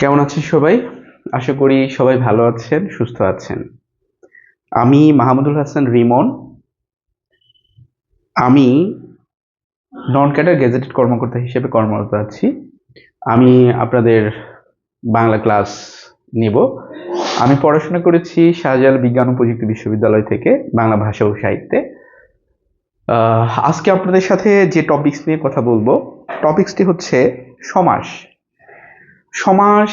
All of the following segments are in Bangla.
কেমন আছেন সবাই? আশা করি সবাই ভালো আছেন, সুস্থ আছেন। আমি মাহমুদুল হাসান রিমন। আমি নন ক্যাডার গেজেটেড কর্মকর্তা হিসেবে কর্মরত আছি। আমি আপনাদের বাংলা ক্লাস নিব। আমি পড়াশোনা করেছি শাহজালাল বিজ্ঞান ও প্রযুক্তি বিশ্ববিদ্যালয় থেকে বাংলা ভাষা ও সাহিত্যে। আজকে আপনাদের সাথে যে টপিকস নিয়ে কথা বলব টপিকসটি হচ্ছে সমাস। সমাস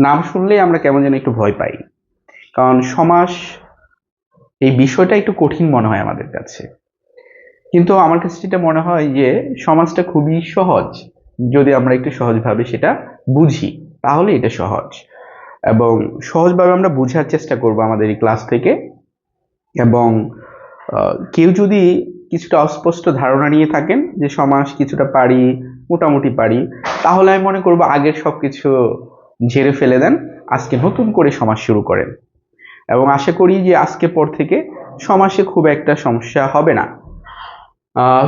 নাম শুনলেই আমরা কেমন যেন একটু ভয় পাই। কারণ সমাস এই বিষয়টা একটু কঠিন মনে হয় আমাদের কাছে। কিন্তু আমার কাছে যেটা মনে হয় যে, সমাজটা খুবই সহজ। যদি আমরা একটু সহজভাবে সেটা বুঝি, তাহলে এটা সহজ। এবং সহজভাবে আমরা বোঝার চেষ্টা করব আমাদের এই ক্লাস থেকে। এবং কেউ যদি কিছুটা অস্পষ্ট ধারণা নিয়ে থাকেন যে সমাজ কিছুটা পারি মোটামুটি পারি। তাহলে আমি মনে করব আগের সব কিছু ঝেড়ে ফেলে দেন, আজকে নতুন করে সমাজ শুরু করেন। এবং আশা করি যে আজকে পর থেকে সমাজে খুব একটা সমস্যা হবে না।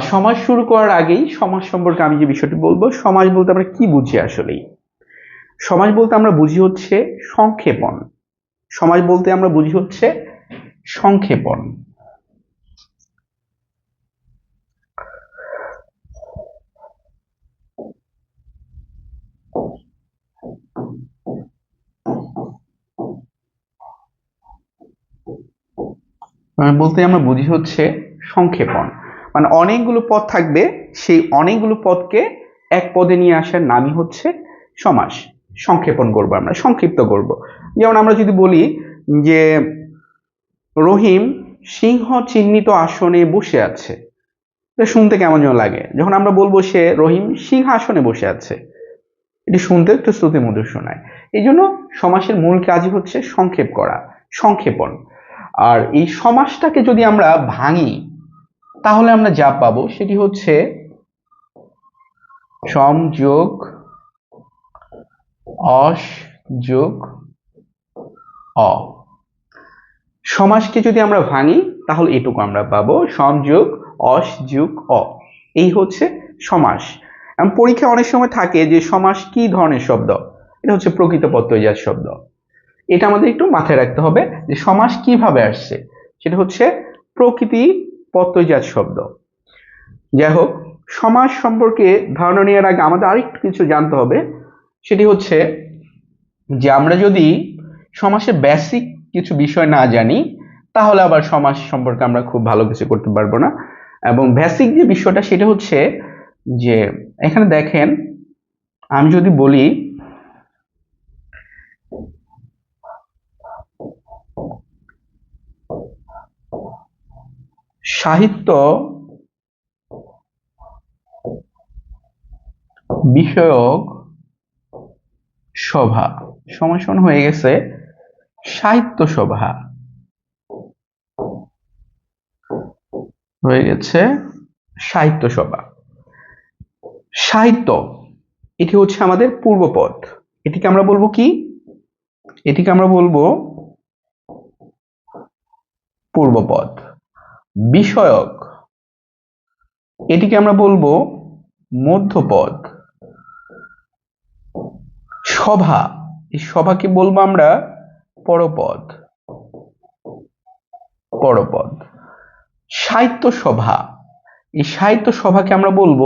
সমাজ শুরু করার আগেই সমাজ সম্পর্কে আমি যে বিষয়টি বলব, সমাজ বলতে আমরা কি বুঝি আসলেই? সমাজ বলতে আমরা বুঝি হচ্ছে সংক্ষেপণ। সমাজ বলতে আমরা বুঝি হচ্ছে সংক্ষেপণ। বলতে আমরা বুঝি হচ্ছে সংক্ষেপণ। মানে অনেকগুলো পদ থাকবে, সেই অনেকগুলো পদকে এক পদে নিয়ে আসার নামই হচ্ছে সমাস। সংক্ষেপণ করব আমরা, সংক্ষিপ্ত করব। যেমন আমরা যদি বলি যে রহিম সিংহ চিহ্নিত আসনে বসে আছে। এটা শুনতে কেমন যেন লাগে। যখন আমরা বলব সে রহিম সিংহাসনে বসে আছে, এটি শুনতে একটু শ্রুতি মধুর শোনায়। এই জন্য সমাসের মূল কাজই হচ্ছে সংক্ষেপ করা, সংক্ষেপণ। আর এই সমাসটাকে যদি আমরা ভাঙি, তাহলে আমরা যা পাবো সেটি হচ্ছে সম যোগ অস যোগ অ। সমাসকে যদি আমরা ভাঙি, তাহলে এটুকু আমরা পাবো সম যোগ অস যোগ অ। এই হচ্ছে সমাস। পরীক্ষা অনেক সময় থাকে যে সমাস কি ধরনের শব্দ? এটা হচ্ছে প্রকৃত প্রত্যয়জাত শব্দ। এটা আমাদের একটু মাথায় রাখতে হবে যে সমাস কীভাবে আসছে? সেটা হচ্ছে প্রকৃতি প্রত্যয়জাত শব্দ। যাই হোক সমাজ সম্পর্কে ধারণা নেওয়ার আগে আমাদের আরেকটু কিছু জানতে হবে। সেটি হচ্ছে যে আমরা যদি সমাজের বেসিক কিছু বিষয় না জানি, তাহলে আবার সমাজ সম্পর্কে আমরা খুব ভালো কিছু করতে পারব না। এবং বেসিক যে বিষয়টা, সেটা হচ্ছে যে এখানে দেখেন, আমি যদি বলি সাহিত্য বিষয়ক সভা। সমাসন হয়ে গেছে। সাহিত্য সভা হয়ে গেছে। সাহিত্য সভা। সাহিত্য, এটি হচ্ছে আমাদের পূর্বপদ এটিকে আমরা বলব কি? এটিকে আমরা বলব পূর্বপদ বিষয়ক। এটিকে আমরা বলব মধ্যপদ। সভা। এই সভাকে বলব আমরা পরপদ। পরপদ। সাহিত্য সভা। এই সাহিত্য সভাকে আমরা বলব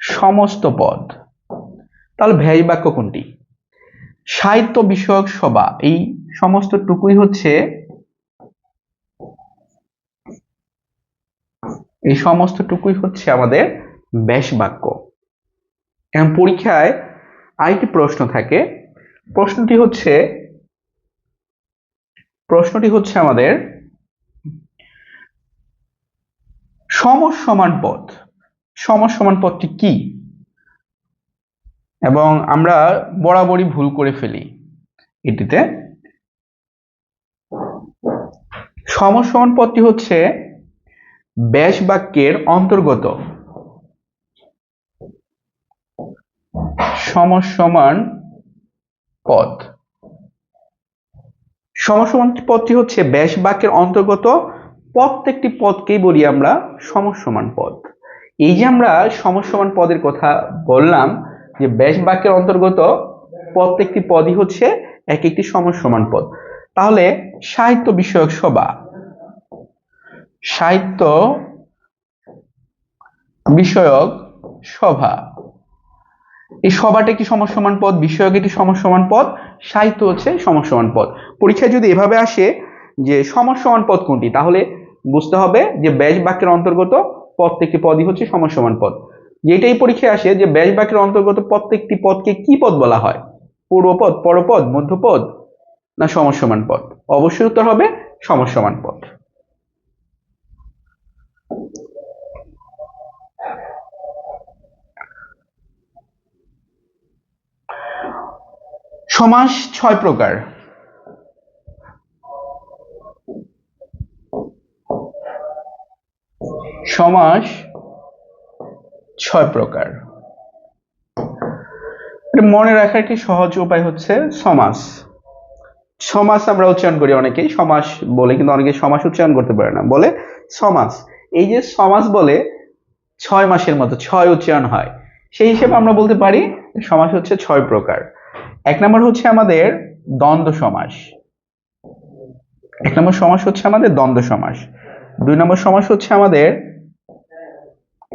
সমস্ত পদ। তাহলে ভ্যাই বাক্য কোনটি? সাহিত্য বিষয়ক সভা। এই সমস্ত টুকুই হচ্ছে এই সমস্তটুকুই হচ্ছে আমাদের ব্যাস বাক্য এবং পরীক্ষায় আরেকটি প্রশ্ন থাকে। প্রশ্নটি হচ্ছে প্রশ্নটি হচ্ছে আমাদের সমসমান পদ। সমসমান পদটি কি? এবং আমরা বরাবরই ভুল করে ফেলি এটিতে। সমসমান পদটি হচ্ছে ব্যাস বাক্যের অন্তর্গত সমসমান পদ সমসমান পদটি হচ্ছে ব্যাস বাক্যের অন্তর্গত। প্রত্যেকটি পদকেই বলি আমরা সমসমান পদ এই যে আমরা সমসমান পদের কথা বললাম যে ব্যাস বাক্যের অন্তর্গত প্রত্যেকটি পদই হচ্ছে এক একটি সমসমান পদ। তাহলে সাহিত্য বিষয়ক সভা সাহিত্য বিষয়ক সভা। এই সভাটা একটি সমসমান পদ? বিষয়ক একটি সমসমান পদ। সাহিত্য হচ্ছে সমসমান পদ। পরীক্ষায় যদি এভাবে আসে যে সমসমান পদ কোনটি, তাহলে বুঝতে হবে যে ব্যাস বাক্যের অন্তর্গত প্রত্যেকটি পদই হচ্ছে সমসমান পদ। যেটাই পরীক্ষায় আসে যে ব্যাস বাক্যের অন্তর্গত প্রত্যেকটি পদকে কি পদ বলা হয়? পূর্বপদ, পরপদ, মধ্যপদ না সমসমান পদ? অবশ্যই উত্তর হবে সমসমান পদ। সমাস ছয় প্রকার। সমাস ছয় প্রকার। মনে রাখার একটি সহজ উপায় হচ্ছে? সমাস। সমাস আমরা উচ্চারণ করি অনেকেই। সমাস বলে কিন্তু অনেকে সমাস উচ্চারণ করতে পারে না। বলে সমাস। এই যে সমাস বলে ছয় মাসের মতো, ছয় উচ্চারণ হয়। সেই হিসেবে আমরা বলতে পারি সমাস হচ্ছে ছয় প্রকার। এক নম্বর হচ্ছে আমাদের দ্বন্দ্ব সমাস। এক নম্বর সমাস হচ্ছে আমাদের দ্বন্দ্ব সমাস। দুই নম্বর সমাস হচ্ছে আমাদের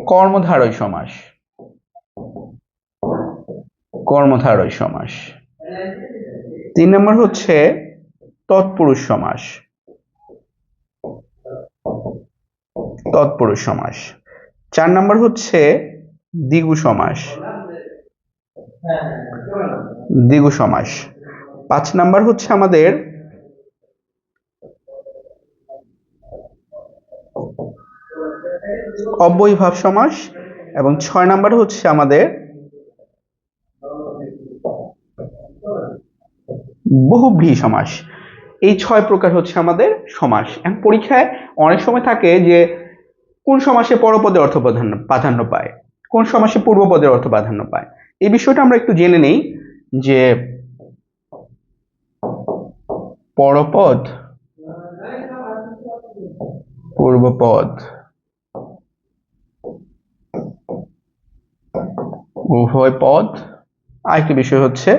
কর্মধারয় সমাস। কর্মধারয় সমাস। তিন নম্বর হচ্ছে তৎপুরুষ সমাস। তৎপুরুষ সমাস। চার নম্বর হচ্ছে দ্বিগু সমাস। দ্বিগু সমাস। পাঁচ নাম্বার হচ্ছে আমাদের অব্যয়ীভাব সমাস এবং ছয় নাম্বার হচ্ছে আমাদের বহুব্রীহি সমাস। এই ছয় প্রকার হচ্ছে আমাদের সমাস। এখন পরীক্ষায় অনেক সময় থাকে যে কোন সমাসে পরপদে অর্থ প্রাধান্য পায়, কোন সমাসে পূর্বপদের অর্থ প্রাধান্য পায়। এই বিষয়টা আমরা একটু জেনে নেই। যে পরপদ পূর্বপদ উভয় পদ আরেকটি বিষয় হচ্ছে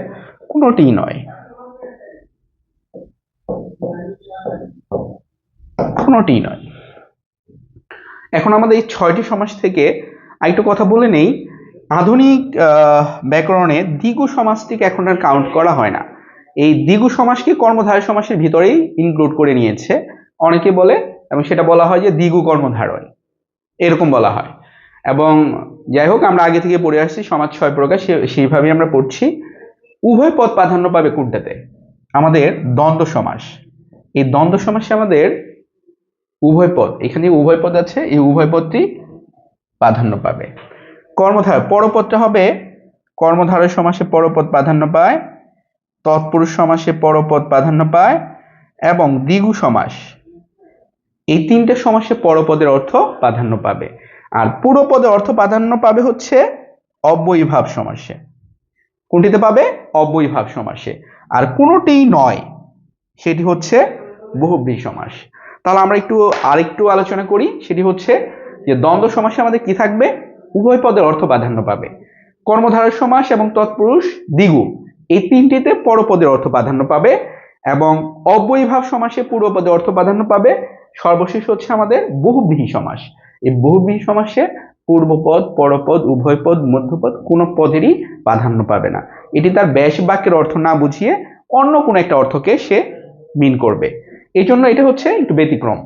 কোনোটি নয়। কোনোটি নয়। এখন আমাদের এই ছয়টি সমাজ থেকে আরেকটু কথা বলে নেই। আধুনিক ব্যাকরণে দ্বিগু সমাসটিকে এখন আর কাউন্ট করা হয় না। এই দ্বিগু সমাসকে কর্মধারয় সমাসের ভিতরেই ইনক্লুড করে নিয়েছে। অনেকে বলে, এবং সেটা বলা হয় যে দ্বিগু কর্মধারয় এরকম বলা হয়। এবং যাই হোক, আমরা আগে থেকে পড়ে আসছি, সমাজ ছয় প্রকার সেইভাবেই আমরা পড়ছি। উভয় পদ প্রাধান্য পাবে কোনটাতে? আমাদের দ্বন্দ্ব সমাস। এই দ্বন্দ্ব সমাসে আমাদের উভয় পদ, এখানে উভয় পদ আছে, এই উভয় পদটি প্রাধান্য পাবে। কর্মধার পরপদটা হবে কর্মধারয় সমাসে পরপদ প্রাধান্য পায়, তৎপুরুষ সমাসে পরপদ প্রাধান্য পায়, এবং দ্বিগু সমাস। এই তিনটে সমাসে পরপদের অর্থ প্রাধান্য পাবে। আর পুরোপদের অর্থ প্রাধান্য পাবে হচ্ছে অব্যয়ীভাব সমাসে। কোনটিতে পাবে? অব্যয়ীভাব সমাসে। আর কোনোটিই নয়, সেটি হচ্ছে বহুব্রী সমাস। তাহলে আমরা একটু আরেকটু আলোচনা করি, সেটি হচ্ছে যে দ্বন্দ্ব সমাসে আমাদের কি থাকবে? উভয় পদের অর্থ প্রাধান্য পাবে। কর্মধারয় সমাস এবং তৎপুরুষ দ্বিগু এই তিনটিতে পরপদের অর্থ প্রাধান্য পাবে এবং অব্যয়ীভাব সমাসে পূর্বপদের অর্থ প্রাধান্য পাবে। সর্বশেষ হচ্ছে আমাদের বহুব্রীহি সমাস। এই বহুব্রীহি সমাসে পূর্বপদ পরপদ উভয় পদ মধ্যপদ কোনো পদেরই প্রাধান্য পাবে না। এটি তার ব্যাস বাক্যের অর্থ না বুঝিয়ে অন্য কোনো একটা অর্থকে সে মিন করবে। এই জন্য এটা হচ্ছে একটু ব্যতিক্রম।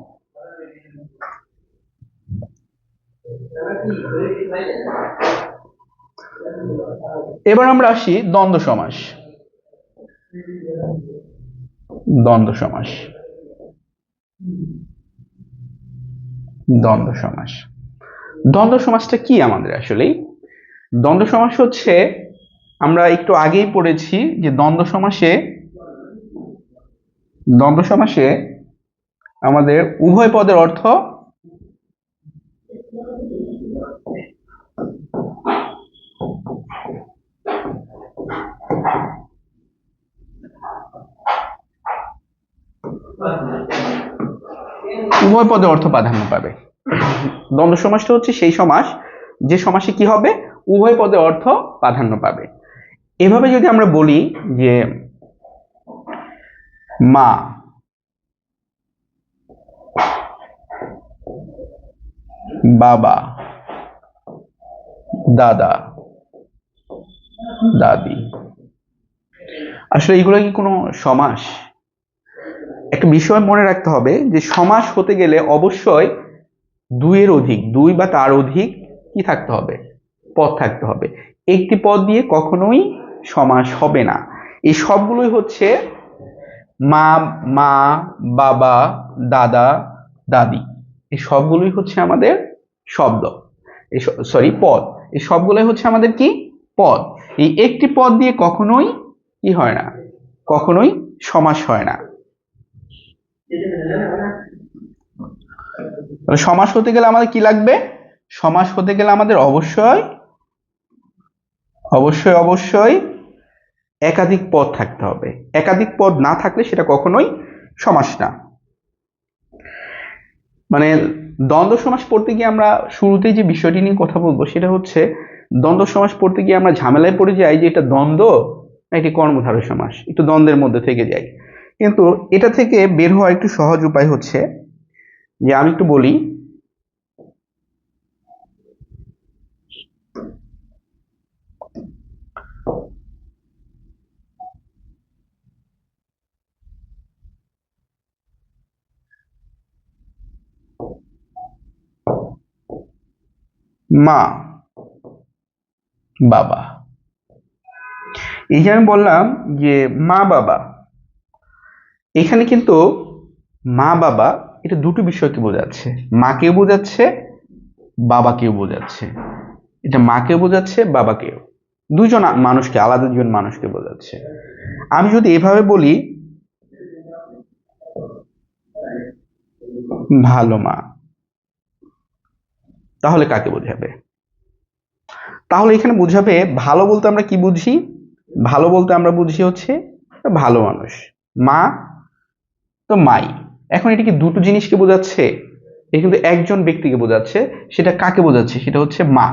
এবার আমরা আসি দ্বন্দ্ব সমাস। দ্বন্দ্ব সমাস। দ্বন্দ্ব সমাস। দ্বন্দ্ব সমাসটা কি আমাদের আসলে? দ্বন্দ্ব সমাস হচ্ছে, আমরা একটু আগেই পড়েছি যে দ্বন্দ্ব সমাসে দ্বন্দ্ব সমাসে আমাদের উভয় পদের অর্থ উভয় পদে অর্থ প্রাধান্য পাবে। দ্বন্দ্ব সমাসটা হচ্ছে সেই সমাস, যে সমাসে কি হবে? উভয় পদে অর্থ প্রাধান্য পাবে। এভাবে যদি আমরা বলি যে মা বাবা দাদা দাদি। আসলে এগুলো কি কোনো সমাস? একটা বিষয় মনে রাখতে হবে যে সমাস হতে গেলে অবশ্যই দুইয়ের অধিক, দুই বা তার অধিক কি থাকতে হবে? পদ থাকতে হবে। একটি পদ দিয়ে কখনোই সমাস হবে না। এই সবগুলোই হচ্ছে মা মা, বাবা, দাদা, দাদি। এই সবগুলোই হচ্ছে আমাদের শব্দ। এই সরি পদ। এই সবগুলোই হচ্ছে আমাদের কি? পদ। এই একটি পদ দিয়ে কখনোই কি হয় না? কখনোই সমাস হয় না। সমাস হতে গেলে আমাদের কি লাগবে? সমাস হতে গেলে আমাদের অবশ্যই অবশ্যই অবশ্যই একাধিক পদ থাকতে হবে। একাধিক পদ না থাকলে সেটা কখনোই সমাস না। মানে দ্বন্দ্ব সমাস পড়তে গিয়ে আমরা শুরুতেই যে বিষয়টি নিয়ে কথা বলব সেটা হচ্ছে, দ্বন্দ্ব সমাস পড়তে গিয়ে আমরা ঝামেলায় পড়ে যাই যে এটা দ্বন্দ্ব না এটি কর্মধারয় সমাস? একটু দ্বন্দ্বের মধ্যে থেকে যাই। কিন্তু এটা থেকে বের হওয়ার একটু সহজ উপায় হচ্ছে যে আমি একটু বলি। মা, বাবা। এই যে আমি বললাম যে মা, বাবা এখানে কিন্তু মা, বাবা, এটা দুটো বিষয়কে বোঝাচ্ছে? মাকেও বোঝাচ্ছে বাবাকেও বোঝাচ্ছে। এটা মাকেও বোঝাচ্ছে বাবাকেও দুজন মানুষকে, আলাদা দুজন মানুষকে বোঝাচ্ছে। আমি যদি এভাবে বলি, ভালো মা। তাহলে কাকে বোঝাবে? তাহলে এখানে বোঝাবে, ভালো বলতে আমরা কি বুঝি? ভালো বলতে আমরা বুঝি হচ্ছে ভালো মানুষ। মা তো মাই এখন এটা কি দুটো জিনিসকে বোঝাচ্ছে, এটা কিন্তু একজন ব্যক্তিকে বোঝাচ্ছে, সেটা কাকে বোঝাচ্ছে? সেটা হচ্ছে মা।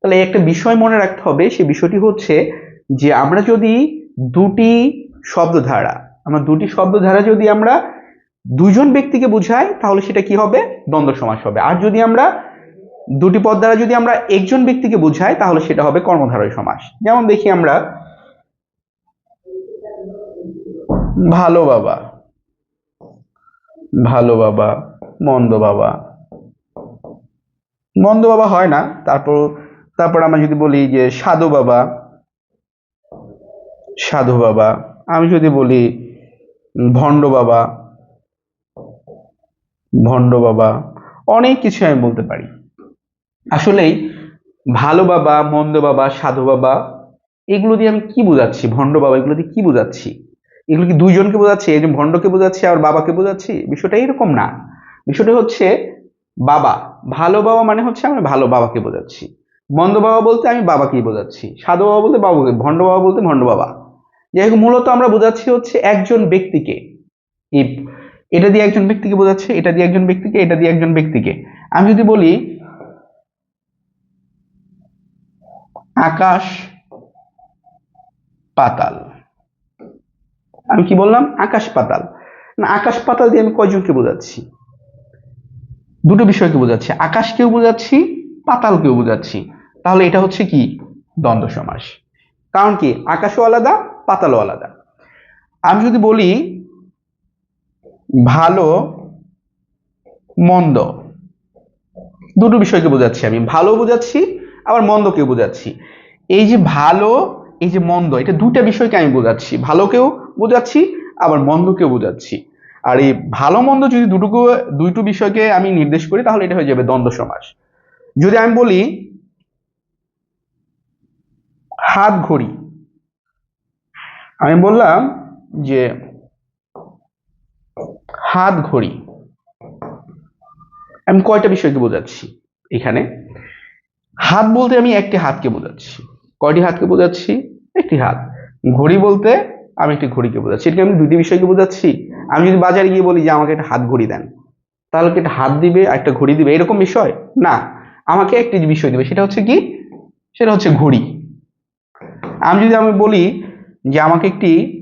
তাহলে একটা বিষয় মনে রাখতে হবে, সে বিষয়টি হচ্ছে যে আমরা যদি দুটি শব্দধারা, আমরা দুটি শব্দধারা যদি আমরা দুজন ব্যক্তিকে বোঝাই, তাহলে সেটা কি হবে? দ্বন্দ্ব সমাস হবে। আর যদি আমরা দুটি পদ দ্বারা যদি আমরা একজন ব্যক্তিকে বোঝাই, তাহলে সেটা হবে কর্মধারয় সমাস। যেমন দেখি আমরা, ভালো বাবা। ভালো বাবা, মন্দ বাবা। মন্দ বাবা হয় না, তারপর তারপর আমরা যদি বলি যে সাধু বাবা সাধু বাবা, আমি যদি বলি ভণ্ড বাবা ভণ্ড বাবা, অনেক কিছু আমি বলতে পারি। আসলেই ভালো বাবা, মন্দ বাবা, সাধু বাবা, এগুলো দিয়ে আমি কি বোঝাচ্ছি? ভণ্ড বাবা, এগুলো দিয়ে কি বোঝাচ্ছি? এগুলো কি দুইজনকে বোঝাচ্ছি? একজন ভণ্ডকে বোঝাচ্ছি আর বাবাকে বোঝাচ্ছি? বিষয়টা এরকম না। বিষয়টা হচ্ছে বাবা। ভালো বাবা মানে হচ্ছে আমি ভালো বাবাকে বোঝাচ্ছি। মন্দ বাবা বলতে আমি বাবাকেই বোঝাচ্ছি। সাধু বাবা বলতে বাবাকে, ভণ্ড বাবা বলতে ভণ্ড বাবা। যাই হোক, মূলত আমরা বোঝাচ্ছি হচ্ছে একজন ব্যক্তিকে। এই এটা দিয়ে একজন ব্যক্তিকে বোঝাচ্ছে, এটা দিয়ে একজন ব্যক্তিকে, এটা দিয়ে একজন ব্যক্তিকে। আমি যদি বলি, আকাশ পাতাল। আমি কি বললাম? আকাশ পাতাল। না, আকাশ পাতাল দিয়ে আমি কয়জনকে বোঝাচ্ছি? দুটো বিষয়কে বোঝাচ্ছি। আকাশকেও বোঝাচ্ছি, পাতালকেও বোঝাচ্ছি। তাহলে এটা হচ্ছে কি? দ্বন্দ্ব সমাস। কারণ কি? আকাশও আলাদা, পাতালও আলাদা। আমি যদি বলি, ভালো, মন্দ, দুটো বিষয়কে বোঝাচ্ছি আমি। ভালো বোঝাচ্ছি, আবার মন্দকেও বোঝাচ্ছি। এই যে ভালো, এই যে মন্দ, এটা দুটা বিষয়কে আমি বোঝাচ্ছি। ভালোকেও বোঝাচ্ছি, আবার মন্দকেও বোঝাচ্ছি। আর এই ভালো মন্দ যদি দুটো দুইটো বিষয়কে আমি নির্দেশ করি, তাহলে এটা হয়ে যাবে দ্বন্দ্ব সমাস। যদি আমি বলি, হাত ঘড়ি, আমি বললাম যে হাত ঘড়ি, আমি কয়টা বিষয়কে বোঝাচ্ছি এখানে? হাত বলতে আমি একটি হাতকে বোঝাচ্ছি। কয়টি হাতকে বোঝাচ্ছি? একটি হাত। ঘড়ি বলতে আমি একটি ঘড়িকে বোঝাচ্ছি। এটাকে আমি দুটি বিষয়কে বোঝাচ্ছি। আমি যদি বাজারে গিয়ে বলি যে, আমাকে একটা হাত ঘড়ি দেন। তাহলে কি একটা হাত দিবে একটা ঘড়ি দিবে? এরকম বিষয়? না। আমাকে একটি বিষয় দিবে। সেটা হচ্ছে কি? সেটা হচ্ছে ঘড়ি। আমি যদি আমি বলি যে, আমাকে একটি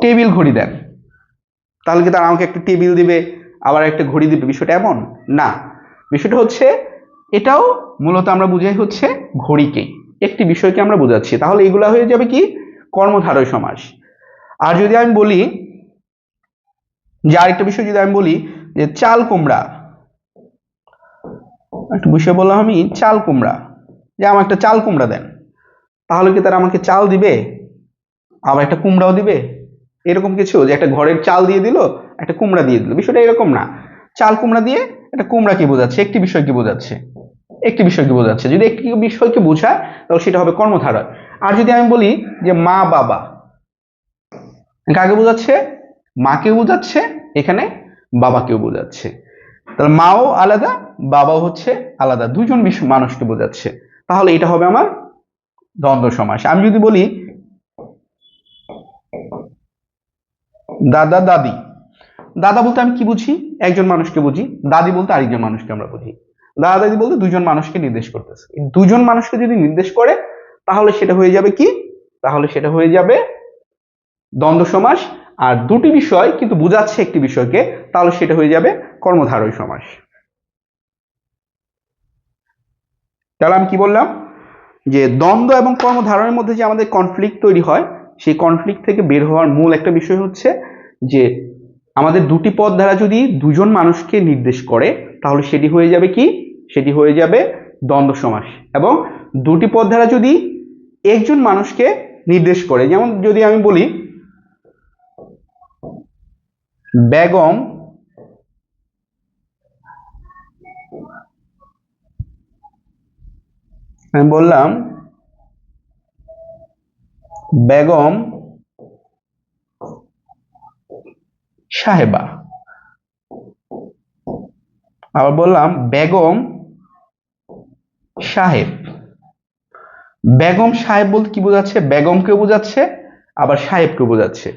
টেবিল ঘড়ি দেন। তাহলে কি তারা আমাকে একটা টেবিল দিবে, আবার একটা ঘড়ি দিবে? বিষয়টা এমন? না। বিষয়টা হচ্ছে, এটাও মূলত আমরা বুঝাই হচ্ছে ঘড়িকেই একটি বিষয়কে আমরা বোঝাচ্ছি। তাহলে এগুলা হয়ে যাবে কি? কর্মধারয় সমাস। আর যদি আমি বলি, যে আরেকটা বিষয় যদি আমি বলি, যে চাল কুমড়া। একটা বিষয় বললাম আমি, চাল কুমড়া। যে আমার একটা চাল কুমড়া দেন। তাহলে কি তারা আমাকে চাল দিবে? আবার একটা কুমড়াও দিবে? এরকম কিছু? যে একটা ঘরের চাল দিয়ে দিল, একটা কুমড়া দিয়ে দিল। বিষয়টা এরকম না। চাল কুমড়া দিয়ে একটা কুমড়া কি বোঝাচ্ছে, একটি বিষয়কে বোঝাচ্ছে। একটি বিষয়কে বোঝাচ্ছে যদি একটি বিষয়কে বোঝায়, তাহলে সেটা হবে কর্মধারয়। আর যদি আমি বলি যে মা, বাবা কাকে বোঝাচ্ছে, মাকেও বোঝাচ্ছে, এখানে বাবাকেও বোঝাচ্ছে। তাহলে মাও আলাদা, বাবাও হচ্ছে আলাদা। দুজন মানুষকে বোঝাচ্ছে। তাহলে এটা হবে আমার দ্বন্দ্ব সমাস। আমি যদি বলি, দাদা, দাদি। দাদা বলতে আমি কি বুঝি? একজন মানুষকে বুঝি। দাদি বলতে আরেকজন মানুষকে আমরা বুঝি। দাদা দাদি বলতে দুজন মানুষকে নির্দেশ করতেছে। দুজন মানুষকে যদি নির্দেশ করে, তাহলে সেটা হয়ে যাবে কি? তাহলে সেটা হয়ে যাবে দ্বন্দ্ব সমাস। আর দুটি বিষয় কিন্তু বোঝাচ্ছে একটি বিষয়কে, তাহলে সেটা হয়ে যাবে কর্মধারয় সমাস। তাহলে আমি কি বললাম? যে দ্বন্দ্ব এবং কর্মধারণের মধ্যে যে আমাদের কনফ্লিক্ট তৈরি হয়, সেই কনফ্লিক্ট থেকে বের হওয়ার মূল একটা বিষয় হচ্ছে যে আমাদের দুটি পদ দ্বারা যদি দুজন মানুষকে নির্দেশ করে, তাহলে সেটি হয়ে যাবে কি? সেটি হয়ে যাবে দ্বন্দ্ব সমাস। এবং দুটি পদ দ্বারা যদি একজন মানুষকে নির্দেশ করে, যেমন যদি আমি বলি, বেগম আমি বললাম, বেগম সাহেবা। আবার বললাম, বেগম সাহেব। বেগম সাহেব বলতে কি বোঝাচ্ছে? বেগমকে বোঝাচ্ছে, আবার সাহেবকে বোঝাচ্ছে।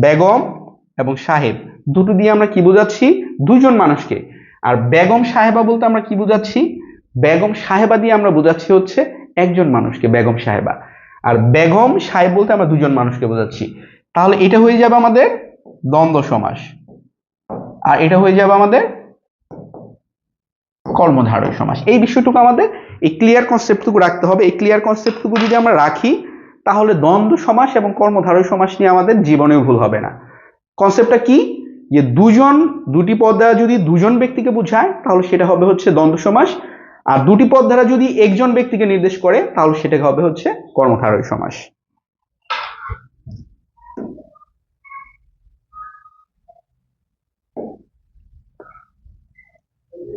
বেগম এবং সাহেব দুটো দিয়ে আমরা কি বোঝাচ্ছি? দুজন মানুষকে। আর বেগম সাহেবা বলতে আমরা কি বোঝাচ্ছি? বেগম সাহেবা দিয়ে আমরা বোঝাচ্ছি হচ্ছে একজন মানুষকে, বেগম সাহেবা। আর বেগম সাহেব বলতে আমরা দুজন মানুষকে বোঝাচ্ছি। তাহলে এটা হয়ে যাবে আমাদের দ্বন্দ্ব সমাস। আর এটা হয়ে যাবে আমাদের কর্মধারয় সমাস। এই বিষয়টুকু আমাদের এই ক্লিয়ার কনসেপ্টটুকু রাখতে হবে। এই ক্লিয়ার কনসেপ্টটুকু যদি আমরা রাখি, তাহলে দ্বন্দ্ব সমাস এবং কর্মধারয় সমাস নিয়ে আমাদের জীবনেও ভুল হবে না। কনসেপ্টটা কি? যে দুজন, দুটি পদ দ্বারা যদি দুজন ব্যক্তিকে বোঝায়, তাহলে সেটা হবে হচ্ছে দ্বন্দ্ব সমাস। আর দুটি পদ দ্বারা যদি একজন ব্যক্তিকে নির্দেশ করে, তাহলে সেটাকে হবে হচ্ছে কর্মধারয় সমাস।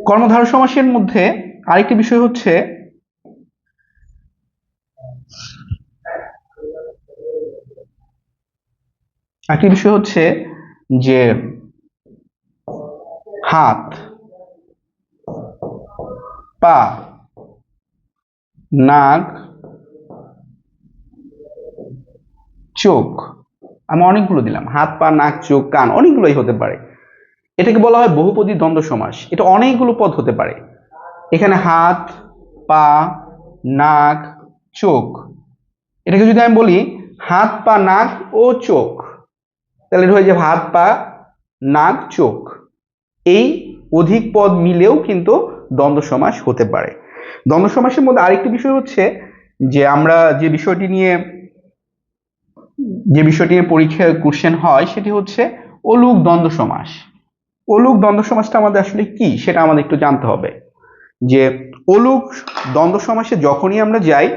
কর্মধারয় সমাসের মধ্যে আরেকটি বিষয় হচ্ছে আরেকটি বিষয় হচ্ছে যে হাত, পা, নাক, চোখ, আমি অনেকগুলো দিলাম। হাত, পা, নাক, চোখ, কান, অনেকগুলোই হতে পারে। এটাকে বলা হয় বহুপদী দ্বন্দ্ব সমাস। এটা অনেকগুলো পদ হতে পারে। এখানে হাত, পা, নাক, চোখ। এটাকে যদি আমি বলি হাত, পা, নাক ও চোখ তাহলে হয়ে যাবে হাত পা নাক, চোখ, এই অধিক পদ মিলেও কিন্তু দ্বন্দ্ব সমাস হতে পারে। দ্বন্দ্ব সমাসের মধ্যে আরেকটি বিষয় হচ্ছে যে আমরা যে বিষয়টি নিয়ে, যে বিষয়টি নিয়ে পরীক্ষায় কোশ্চেন হয় সেটি হচ্ছে অলুক দ্বন্দ্ব সমাস। অলুক দ্বন্দ্ব সমাসটা আমাদের আসলে কি সেটা আমাদের একটু জানতে হবে। যে অলুক দ্বন্দ্ব সমাসে যখনই আমরা যাই,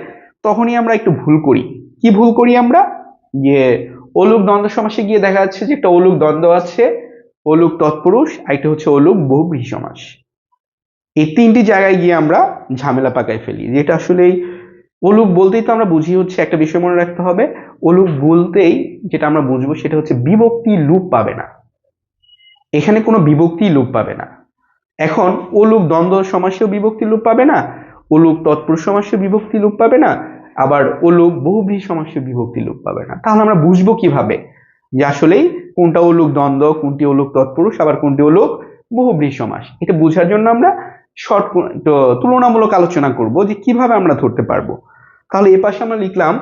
তখনই আমরা একটু ভুল করি। কি ভুল করি আমরা? যে অলুক দ্বন্দ্ব সমাসে গিয়ে দেখা যাচ্ছে যে একটা অলুক দ্বন্দ্ব আছে। অলুক তৎপুরুষ, আর একটা হচ্ছে অলুক বহুব্রীহি সমাস। এই তিনটি জায়গায় গিয়ে আমরা ঝামেলা পাকায় ফেলি। যেটা আসলে অলুক বলতেই তো আমরা বুঝি হচ্ছে, একটা বিষয় মনে রাখতে হবে। অলুক বলতেই যেটা আমরা বুঝব সেটা হচ্ছে বিভক্তি লুপ পাবে না। এখানে কোনো বিভক্তি লুপ পাবে না। এখন অলুক দ্বন্দ্ব সমাসেও বিভক্তি লুপ পাবে না, অলুক তৎপুরুষ সমাসেও বিভক্তি লুপ পাবে না। আবার অলুক বহুব্রীহি সমাসেও বিভক্তি লুপ পাবে না। তাহলে আমরা বুঝব কীভাবে যে আসলেই কোনটা অলুক দ্বন্দ্ব, কোনটি অলুক তৎপুরুষ, আবার কোনটি অলুক বহুব্রীহি সমাস। এটা বোঝার জন্য আমরা শর্ট তুলনামূলক আলোচনা করব যে কীভাবে আমরা ধরতে পারব। তাহলে এ পাশে আমরা লিখলাম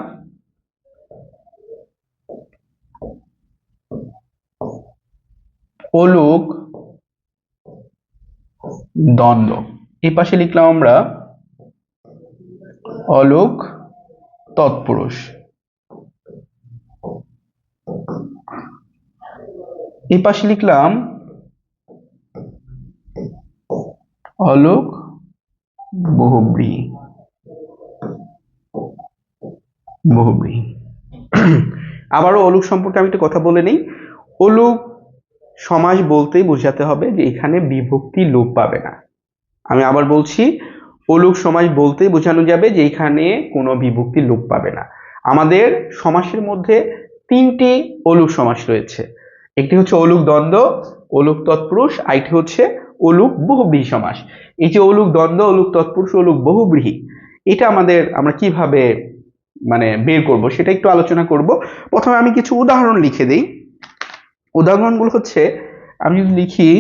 অলুক দ্বন্দ্ব। এই পাশে লিখলাম আমরা, অলোক তৎপুরুষ। এই পাশে লিখলাম, অলোক বহুব্রী। বহুব্রী। আবারও অলুক সম্পর্কে আমি একটু কথা বলে নেই। অলুক সমাজ বলতেই বোঝাতে হবে যে এখানে বিভক্তি লোপ পাবে না। আমি আবার বলছি অলুক সমাজ বলতেই বোঝানো যাবে যে এখানে কোনো বিভক্তি লোপ পাবে না। আমাদের সমাসের মধ্যে তিনটি অলুক সমাস রয়েছে। একটি হচ্ছে অলুক দ্বন্দ্ব, অলুক তৎপুরুষ আরেকটি হচ্ছে অলুক বহুব্রীহি সমাস। এই যে অলুক দ্বন্দ্ব, অলুক তৎপুরুষ, অলুক বহুব্রীহি, এটা আমাদের আমরা কীভাবে মানে বের করব সেটা একটু আলোচনা করব। প্রথমে আমি কিছু উদাহরণ লিখে দিই। উদাহরণগুলো হচ্ছে, আমি যদি লিখি,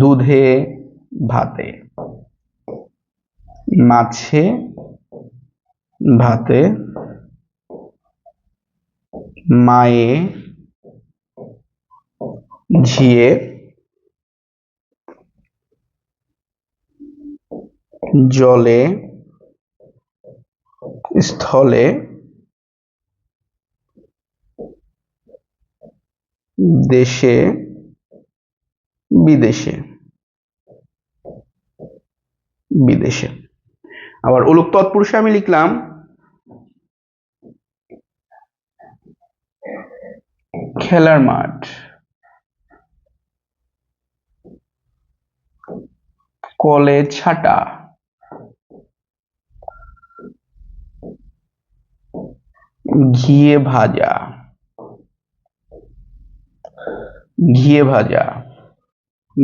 দুধে, ভাতে। মাছে ভাতে মায়ে ঝিয়ে জলে স্থলে দেশে বিদেশে বিদেশে। আবার অলুক তৎপুরুষে আমি লিখলাম, খেলার মাঠ। কলে ছাটা ঘিয়ে ভাজা। ঘিয়ে ভাজা।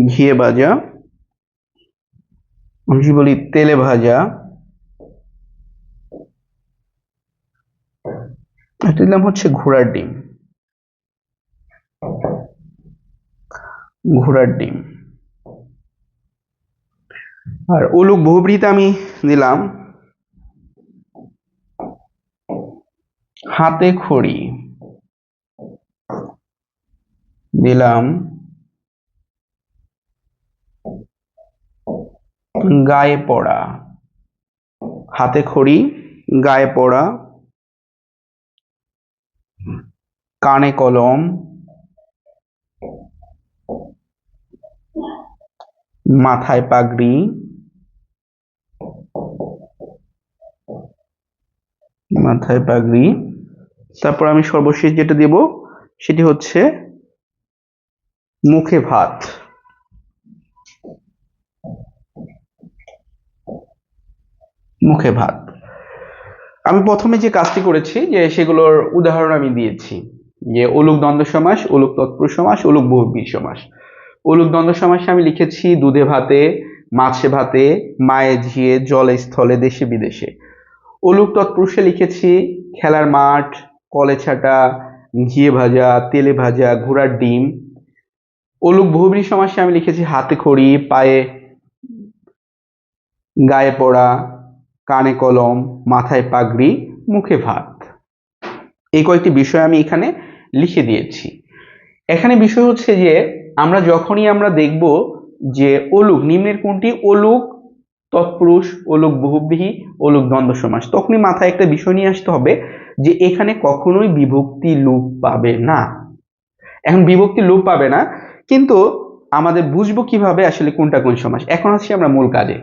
ঘিয়ে ভাজা। আমি বলি? তেলে ভাজা। এটা নাম হচ্ছে ঘোড়ার ডিম। ঘোড়ার ডিম। আর উলুক বহুব্রীতে আমি দিলাম হাতে খড়ি। দিলাম গায়ে পড়া। হাতে খড়ি, গায়ে পড়া। কানে কলম মাথায় পাগড়ি মাথায় পাগড়ি। তারপর আমি সর্বশেষ যেটা দেব, সেটি হচ্ছে মুখে ভাত। মুখে ভাত। আমি প্রথমে যে কাজটি করেছি, যে সেগুলোর উদাহরণ আমি দিয়েছি। যে অলুক দ্বন্দ্ব সমাস অলুক তৎপুরুষ সমাস অলুক বহুব্রী সমাস। অলুক দ্বন্দ্ব সমাসে আমি লিখেছি দুধে ভাতে, মাছে ভাতে, মায়ে ঝিয়ে, জলে স্থলে, দেশে বিদেশে। অলুক তৎপুরুষে লিখেছি খেলার মাঠ, কলে ছাটা, ঘিয়ে ভাজা, তেলে ভাজা, ঘোড়ার ডিম। অলুক বহুব্রী সমাসে আমি লিখেছি হাতে খড়ি, পায়ে গায়ে পড়া, কানে কলম, মাথায় পাগড়ি, মুখে ভাত। এই কয়েকটি বিষয় আমি এখানে লিখে দিয়েছি। এখানে বিষয় হচ্ছে যে, আমরা যখনই আমরা দেখব যে অলুক, নিম্নের কোনটি অলুক তৎপুরুষ, অলুক বহুব্রীহি, অলুক দ্বন্দ্ব সমাস, তখনই মাথায় একটা বিষয় নিয়ে আসতে হবে যে এখানে কখনোই বিভক্তি লোপ পাবে না। এখন বিভক্তি লোপ পাবে না, কিন্তু আমাদের বুঝব কীভাবে আসলে কোনটা কোন সমাস। এখন আসছি আমরা মূল কাজে।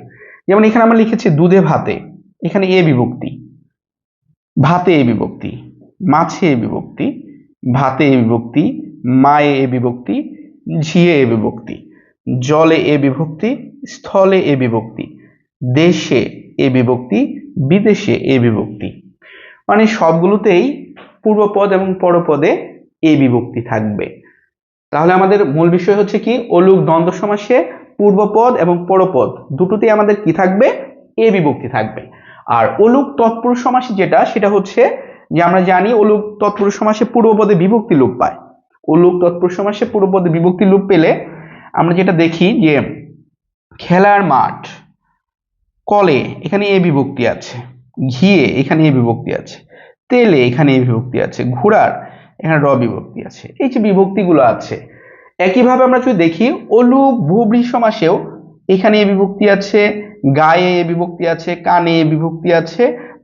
যেমন এখানে আমরা লিখেছি দুধে ভাতে, এখানে এ বিভক্তি, ভাতে এ বিভক্তি, মাছে এ বিভক্তি ভাতে এ বিভক্তি, মায়ে এ বিভক্তি, ঝিয়ে এ বিভক্তি, জলে এ বিভক্তি, স্থলে এ বিভক্তি, দেশে এ বিভক্তি, বিদেশে এ বিভক্তি। মানে সবগুলোতেই পূর্বপদ এবং পরপদে এ বিভক্তি থাকবে। তাহলে আমাদের মূল বিষয় হচ্ছে কি? অলুক দ্বন্দ্ব সমাসে পূর্বপদ এবং পরপদ দুটোতেই আমাদের কি থাকবে? এ বিভক্তি থাকবে। আর অলুক তৎপুরুষ সমাস যেটা, সেটা হচ্ছে যে আমরা জানি অলুক তৎপুরুষ সমাসে পূর্বপদে বিভক্তি লোপ পায়। অলুক তৎপুরুষ সমাসে পূর্বপদে বিভক্তি লোপ পেলে আমরা যেটা দেখি যে খেলার মাঠ, কলে এখানে এ বিভক্তি আছে, ঘিয়ে এখানে এ বিভক্তি আছে, তেলে এখানে এ বিভক্তি আছে, ঘোড়ার এখানে র বিভক্তি আছে। এই যে বিভক্তিগুলো আছে, একইভাবে আমরা যদি দেখি অলুক ভূবৃ সমাসেও এখানে এ বিভক্তি আছে, গায়ে এ বিভক্তি আছে, কানে এ বিভক্তি আছে,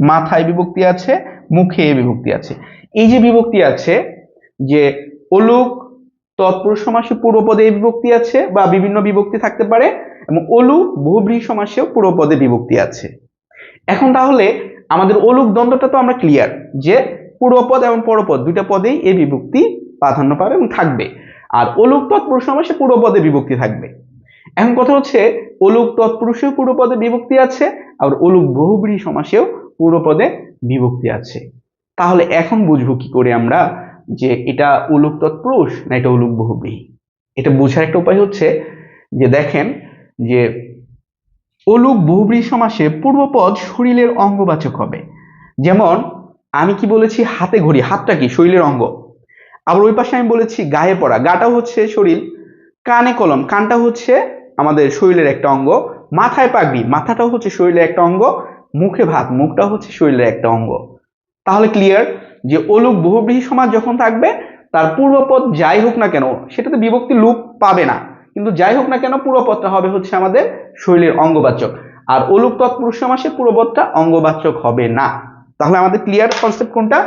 মাথায় বিভক্তি আছে মুখে বিভক্তি আছে। এই যে বিভক্তি আছে যে অলুক তৎপুরুষ সমাসে পূর্বপদে এ বিভক্তি আছে বা বিভিন্ন বিভক্তি থাকতে পারে এবং অলু বহুব্রীহি সমাসেও পূর্বপদে বিভক্তি আছে। এখন তাহলে আমাদের অলুক দ্বন্দ্বটা তো আমরা ক্লিয়ার যে পূর্বপদ এবং পরপদ দুইটা পদেই এ বিভক্তি প্রাধান্য পাবে এবং থাকবে। আর অলুক তৎপুরুষ সমাসে পূর্বপদে বিভক্তি থাকবে। এখন কথা হচ্ছে অলুক তৎপুরুষেও পূর্বপদে বিভক্তি আছে আর অলুক বহুব্রীহি সমাসেও পূর্বপদে বিভক্তি আছে। তাহলে এখন বুঝব কি করে আমরা যে এটা উলুক তৎপুরুষ না এটা উলুক বহুব্রীহি। এটা বোঝার একটা উপায় হচ্ছে যে দেখেন যে অলুক বহুব্রীহি সমাসে পূর্বপদ শরীরের অঙ্গবাচক হবে। যেমন আমি কি বলেছি হাতে ঘড়ি, হাতটা কি? শরীরের অঙ্গ। আবার ওই পাশে আমি বলেছি গায়ে পড়া। গাটাও হচ্ছে শরীর, কানে কলম। কানটা হচ্ছে আমাদের শরীরের একটা অঙ্গ, মাথায় পাগড়ি। মাথাটাও হচ্ছে শরীরের একটা অঙ্গ মুখে ভাত, মুখটা হচ্ছে শরীরের একটা অঙ্গ। তাহলে ক্লিয়ার যে অলুক বহুব্রীহি সমাজ যখন থাকবে, তার পূর্বপদ যাই হোক না কেন, সেটাতে বিভক্তি লুপ পাবে না। কিন্তু যাই হোক না কেন, পূর্বপদটা হবে হচ্ছে আমাদের শৈলীর অঙ্গবাচক। আর অলুক তৎপুরুষ সমাসে পূর্বপদটা অঙ্গবাচক হবে না। তাহলে আমাদের ক্লিয়ার কনসেপ্ট কোনটা?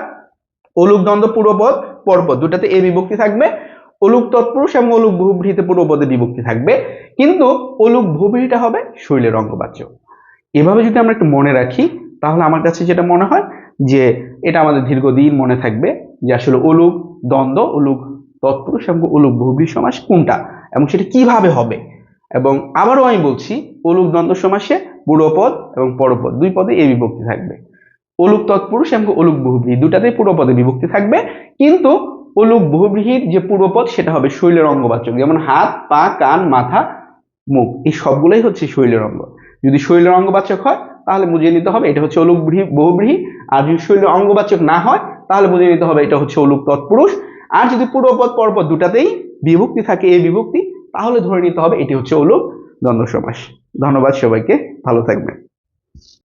অলুক দ্বন্দ্ব, পূর্বপদ, পরপদ, দুটাতে এ বিভক্তি থাকবে। অলুক তৎপুরুষ এবং অলুক বহুব্রীহিতে পূর্বপদে বিভক্তি থাকবে। কিন্তু অলুক বহুব্রীহিটা হবে শৈলের অঙ্গবাচক। এভাবে যদি আমরা একটু মনে রাখি, তাহলে আমার কাছে যেটা মনে হয় যে এটা আমাদের দীর্ঘদিন মনে থাকবে যে আসলে অলুক দ্বন্দ্ব অলুক তৎপুরুষ এবং অলুক বহুব্রীহি সমাস কোনটা এবং সেটা কীভাবে হবে? এবং আবারও আমি বলছি অলুক দ্বন্দ্ব সমাসে পূর্বপদ এবং পরপদ, দুই পদে এ বিভক্তি থাকবে। অলুক তৎপুরুষ এবং অলুক বহুব্রীহি দুটাতেই পূর্বপদে বিভক্তি থাকবে, কিন্তু অলুক বহুব্রীহির যে পূর্বপদ, সেটা হবে শৈলের অঙ্গবাচক যেমন হাত, পা, কান, মাথা, মুখ, এই সবগুলোই হচ্ছে শৈলের অঙ্গ যদি শৈলের অঙ্গবাচক হয়, তাহলে বুঝিয়ে নিতে হবে এটা হচ্ছে অলুক বহুব্রীহী আর যদি শৈলের অঙ্গবাচক না হয়, তাহলে বুঝিয়ে নিতে হবে এটা হচ্ছে অলুক তৎপুরুষ। আর যদি পূর্বপদ পরপদ দুটাতেই বিভক্তি থাকে এই বিভক্তি, তাহলে ধরে নিতে হবে এটি হচ্ছে অলুক দ্বন্দ্ব সমাস। ধন্যবাদ সবাইকে, ভালো থাকবেন।